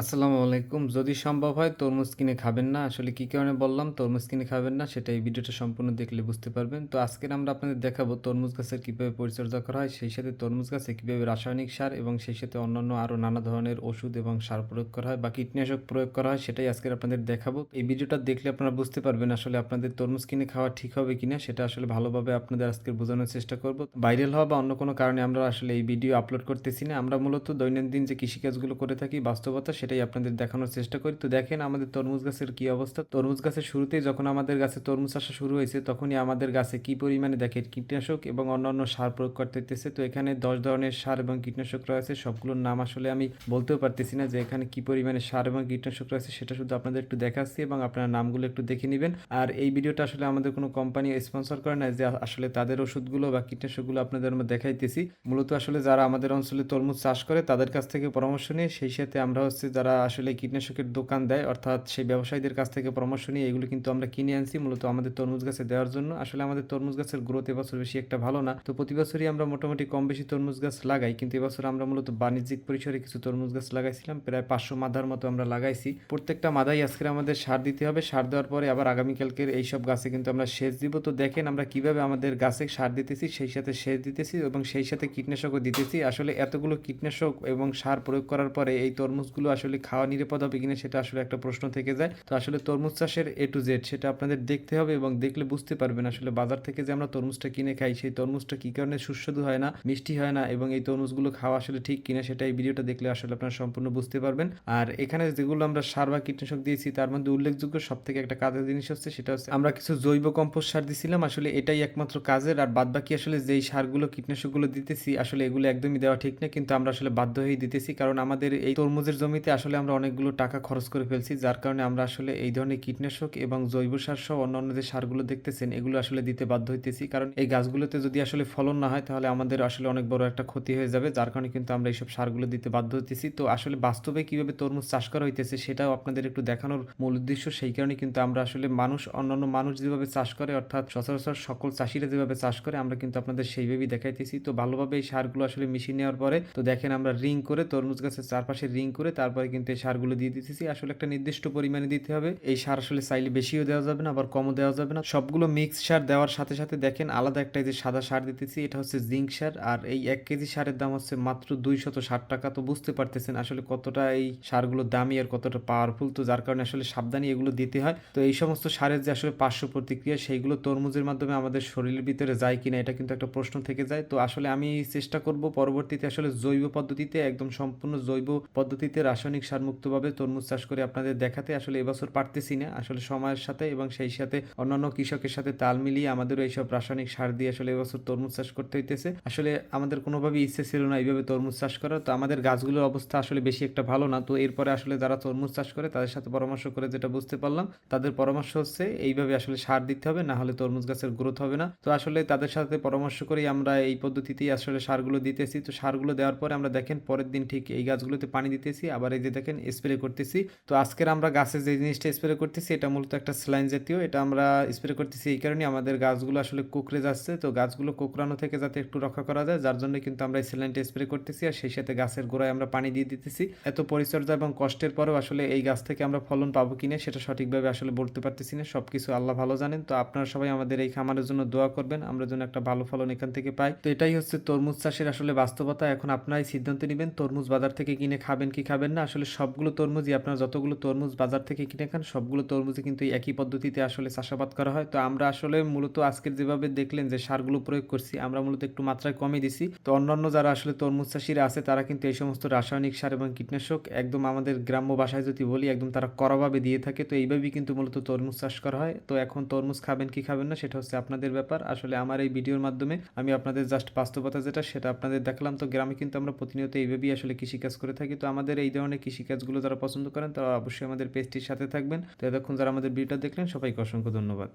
আসসালামু আলাইকুম। যদি সম্ভব হয় তরমুজ কিনে খাবেন না, আসলে কী কারণে বললাম, তরমুজ কিনে খাবেন না সেটা এই ভিডিওটা সম্পূর্ণ দেখলে বুঝতে পারবেন। তো আজকের আমরা আপনাদের দেখাবো তরমুজ গাছের কীভাবে পরিচর্যা করা হয়, সেই সাথে তরমুজ গাছে কীভাবে রাসায়নিক সার এবং সেই সাথে অন্যান্য আরও নানা ধরনের ওষুধ এবং সার প্রয়োগ করা হয় বা কীটনাশক প্রয়োগ করা হয়, সেটাই আজকের আপনাদের দেখাবো। এই ভিডিওটা দেখলে আপনারা বুঝতে পারবেন আসলে আপনাদের তরমুজ কিনে খাওয়া ঠিক হবে কিনা, সেটা আসলে ভালোভাবে আপনাদের আজকে বোঝানোর চেষ্টা করব। ভাইরাল হওয়া বা অন্য কোনো কারণে আমরা আসলে এই ভিডিও আপলোড করতেছি না, আমরা মূলত দৈনন্দিন যে কৃষিকাজগুলো করে থাকি, বাস্তবতা সেটাই আপনাদের দেখানোর চেষ্টা করি। তো দেখেন আমাদের তরমুজ গাছের কি অবস্থা। তরমুজ গাছের শুরুতেই যখন আমাদের গাছে তরমুজ আসা শুরু হয়েছে, তখনই আমাদের গাছে কি পরিমাণে দেখেন কীটনাশক এবং অন্যান্য সার প্রয়োগ করতে হইতেছে। তো এখানে দশ ধরনের সার এবং কীটনাশক রয়েছে, সবগুলোর নাম আসলে আমি বলতেও পারতেছি না যে এখানে কি পরিমাণে সার এবং কীটনাশক রয়েছে সেটা শুধু আপনাদের একটু দেখাচ্ছি এবং আপনার নামগুলো একটু দেখে নেবেন। আর এই ভিডিওটা আসলে আমাদের কোনো কোম্পানি স্পন্সর করে না যে আসলে তাদের ওষুধগুলো বা কীটনাশকগুলো আপনাদের আমরা দেখাইতেছি। মূলত আসলে যারা আমাদের অঞ্চলে তরমুজ চাষ করে তাদের কাছ থেকে পরামর্শ নিয়ে, সেই সাথে আমরা হচ্ছে যারা আসলে কীটনাশকের দোকান দেয়, অর্থাৎ সেই ব্যবসায়ীদের কাছ থেকে পরামর্শ নিয়ে এগুলো কিন্তু আমরা কিনে আনছি, মূলত আমাদের তরমুজ গাছে দেওয়ার জন্য। আসলে আমাদের তরমুজ গাছের গ্রোথ এবছর বেশি একটা ভালো না। তো প্রতি বছরই আমরা মোটামুটি কম বেশি তরমুজ গাছ লাগাই, কিন্তু এবছর আমরা মূলত বাণিজ্যিক পরিসরে কিছু তরমুজ গাছ লাগাইছিলাম, প্রায় পাঁচশো মাদার মতো আমরা লাগাইছি। প্রত্যেকটা মাদাই আজকে আমাদের সার দিতে হবে, সার দেওয়ার পরে আবার আগামীকালকের এইসব গাছে কিন্তু আমরা সেচ দিব। তো দেখেন আমরা কীভাবে আমাদের গাছে সার দিতেছি, সেই সাথে সেচ দিতেছি এবং সেই সাথে কীটনাশকও দিতেছি। আসলে এতগুলো কীটনাশক এবং সার প্রয়োগ করার পরে এই তরমুজগুলো আসলে খাওয়া নিরাপদ হবে কিনা সেটা আসলে একটা প্রশ্ন থেকে যায়। তো আসলে তরমুজ চাষের এ টু জেড সেটা আপনাদের দেখতে হবে এবং দেখলে বুঝতে পারবেন আসলে বাজার থেকে যে আমরা তরমুজটা কিনে খাই, সেই তরমুজটা কি কারণে সুস্বাদু হয় না, মিষ্টি হয় না এবং এই তরমুজগুলো খাওয়া আসলে ঠিক কিনা সেটা এই ভিডিওটা দেখলে আসলে আপনারা সম্পূর্ণ বুঝতে পারবেন। আর এখানে যেগুলো আমরা সার বা কীটনাশক দিয়েছি, তার মধ্যে উল্লেখযোগ্য সব থেকে একটা কাজের জিনিস হচ্ছে সেটা হচ্ছে আমরা কিছু জৈব কম্পোস্ট সার দিছিলাম, আসলে এটাই একমাত্র কাজের। আর বাদ বাকি আসলে যেই সারগুলো, কীটনাশকগুলো দিতেছি, আসলে এগুলো একদমই দেওয়া ঠিক না, কিন্তু আমরা আসলে বাধ্য হয়েই দিতেছি। কারণ আমাদের এই তরমুজের জমিতে আসলে আমরা অনেকগুলো টাকা খরচ করে ফেলছি, যার কারণে আমরা আসলে এই ধরনের কীটনাশক এবং জৈব সার সহ অন্যান্য যে সারগুলো দেখতেছেন, এগুলো আসলে দিতে বাধ্য হইতেছি। কারণ এই গাছগুলোতে যদি আসলে ফলন না হয়, তাহলে আমাদের আসলে অনেক বড় একটা ক্ষতি হয়ে যাবে, যার কারণে কিন্তু আমরা এইসব সারগুলো দিতে বাধ্য হইতেছি। তো আসলে বাস্তবে কীভাবে তরমুজ চাষ করা হইতেছে, সেটাও আপনাদের একটু দেখানোর মূল উদ্দেশ্য। সেই কারণে কিন্তু আমরা আসলে মানুষ, অন্যান্য মানুষ যেভাবে চাষ করে, অর্থাৎ সচরাচর সকল চাষিরা যেভাবে চাষ করে, আমরা কিন্তু আপনাদের সেইভাবেই দেখাইতেছি। তো ভালোভাবে এই সারগুলো আসলে মিশিয়ে নেওয়ার পরে, তো দেখেন আমরা রিং করে, তরমুজ গাছের চারপাশে রিং করে তারপরে কিন্তু এই সারগুলো দিয়ে দিতেছি। আসলে একটা নির্দিষ্ট পরিমাণে দিতে হবে। এই সার আসলে চাইলে বেশিও দেওয়া যাবে না, আবার কমও দেওয়া যাবে না। সবগুলো মিক্স সার দেওয়ার সাথে সাথে দেখেন আলাদা একটা যে সাদা সার দিতেছি, এটা হচ্ছে জিঙ্ক সার। আর এই এক কেজি সারের দাম হচ্ছে মাত্র দুইশত ষাট টাকা। তো বুঝতে পারতেছেন আসলে কতটা এই সারগুলো দামি আর কতটা পাওয়ারফুল তো যার কারণে আসলে সাবধানে এগুলো দিতে হয়। তো এই সমস্ত সারের যে আসলে পার্শ্ব প্রতিক্রিয়া, সেইগুলো তরমুজের মাধ্যমে আমাদের শরীরের ভিতরে যায় কিনা, এটা কিন্তু একটা প্রশ্ন থেকে যায়। তো আসলে আমি চেষ্টা করব পরবর্তীতে আসলে জৈব পদ্ধতিতে, একদম সম্পূর্ণ জৈব পদ্ধতিতে রাসায়নিক সার মুক্তভাবে তরমুজ চাষ করে আপনাদের দেখাতে আসলে এবছর পারতেছি না। আসলে সময়ের সাথে এবং সেই সাথে অন্যান্য কৃষকের সাথে তাল মিলিয়ে আমাদের এইসব রাসায়নিক সার দিয়ে আসলে এবছর তরমুজ চাষ করতে হইতেছে। আসলে আমাদের কোনোভাবে ইচ্ছে ছিল না এইভাবে তরমুজ চাষ করার। তো আমাদের গাছগুলোর অবস্থা আসলে বেশি একটা ভালো না। তো এরপরে আসলে যারা তরমুজ চাষ করে তাদের সাথে পরামর্শ করে যেটা বুঝতে পারলাম, তাদের পরামর্শ হচ্ছে এইভাবে আসলে সার দিতে হবে, না হলে তরমুজ গাছের গ্রোথ হবে না। তো আসলে তাদের সাথে পরামর্শ করেই আমরা এই পদ্ধতিতেই আসলে সারগুলো দিতেছি। তো সারগুলো দেওয়ার পরে আমরা দেখেন পরের দিন ঠিক এই গাছগুলোতে পানি দিতেছি, আবার এই যে দেখেন স্প্রে করতেছি। তো আজকের আমরা গাছে যে জিনিসটা স্প্রে করতেছি, এটা মূলত একটা স্লাইন জাতীয়। এটা আমরা স্প্রে করতেছি এই কারণে আমাদের গাছগুলো আসলে কুকড়ে যাচ্ছে। তো গাছগুলো কুকরানো থেকে যাতে একটু রক্ষা করা যায়, যার জন্য কিন্তু আমরা এই স্যালাইনটা স্প্রে করতেছি আর সেই সাথে গাছের গোড়ায় আমরা পানি দিয়ে দিতেছি। এত পরিচর্যা এবং কষ্টের পরেও আসলে এই গাছ থেকে আমরা ফলন পাবো কিনা, সেটা সঠিকভাবে আসলে বলতে পারতেছি না। সব কিছু আল্লাহ ভালো জানেন। তো আপনারা সবাই আমাদের এই খামারের জন্য দোয়া করবেন। আমরা যেন একটা ভালো ফলন এখান থেকে পাই। তো এটাই হচ্ছে তরমুজ চাষের আসলে বাস্তবতা। এখন আপনারাই সিদ্ধান্ত নেবেন, তরমুজ বাজার থেকে কিনে খাবেন কি খাবেন না। আসলে সবগুলো তরমুজই আপনারা যতগুলো তরমুজ বাজার থেকে কিনে খান, সবগুলো তরমুজই কিন্তু একই পদ্ধতিতে আসলে চাষাবাদ করা হয়। তো আমরা আসলে মূলত আজকের যেভাবে দেখলেন যে সারগুলো প্রয়োগ করছি, আমরা মূলত একটু মাত্রায় কমে দিছি। তো অন্যান্য যারা আসলে তরমুজ চাষিরা আছে, তারা কিন্তু এই সমস্ত রাসায়নিক সার এবং কীটনাশক একদম আমাদের গ্রাম্য ভাষায় যদি বলি, একদম তারা কড়াভাবে দিয়ে থাকে। তো এইভাবেই কিন্তু মূলত তরমুজ চাষ করা হয়। তো এখন তরমুজ খাবেন কি খাবেন না, সেটা হচ্ছে আপনাদের ব্যাপার। আসলে আমার এই ভিডিওর মাধ্যমে আমি আপনাদের জাস্ট বাস্তবতা যেটা, সেটা আপনাদের দেখলাম। তো গ্রামে কিন্তু আমরা প্রতিনিয়ত এইভাবেই আসলে কৃষিকাজ করে থাকি। তো আমাদের এই ধরনের কৃষিকাজগুলো যারা পছন্দ করেন, তারা অবশ্যই আমাদের পেজটির সাথে থাকবেন। তো এতক্ষণ যারা আমাদের ভিডিওটা দেখলেন, সবাইকে অসংখ্য ধন্যবাদ।